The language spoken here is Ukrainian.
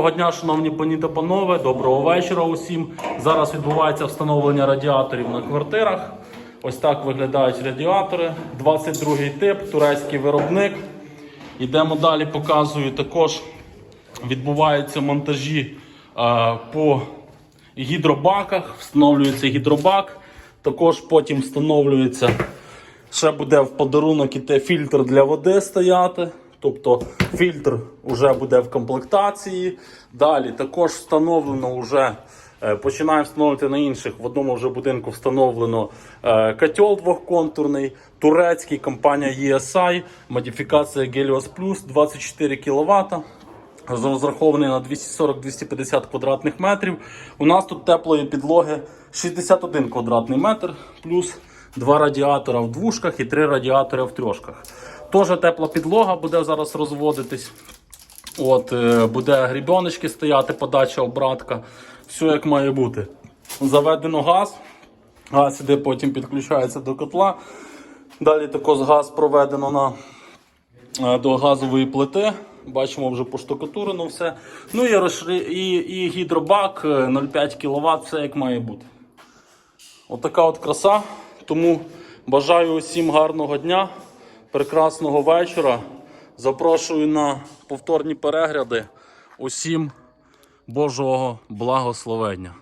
Доброго дня, шановні пані та панове, доброго вечора усім. Зараз відбувається встановлення радіаторів на квартирах. Ось так виглядають радіатори. 22 й тип, турецький виробник. Йдемо далі, показую також. Відбуваються монтажі е, по гідробаках. Встановлюється гідробак. Також потім встановлюється Ще буде в подарунок іти фільтр для води стояти. Тобто фільтр вже буде в комплектації. Далі також встановлено вже. е, Починаємо встановлювати на інших. В одному вже будинку встановлено е, котел двохконтурний, турецький, компанія ESI, модифікація Helios Plus 24 кВт. Розрахований на 240-250 квадратних метрів. У нас тут теплої підлоги 61 квадратний метр, плюс два радіатора в двушках і три радіатори в трьошках. Теж тепла підлога буде зараз розводитись. От, е, буде грібіночки стояти, подача обратка. Все як має бути. Заведено газ. Газ іде, потім підключається до котла. Далі також газ проведено на е, до газової плити. Бачимо вже поштукатурено все. Ну і, розшри... і, і гідробак е, 0,5 кВт, все як має бути. Отака от краса. Тому бажаю усім гарного дня, прекрасного вечора. Запрошую на повторні перегляди. Усім Божого благословення.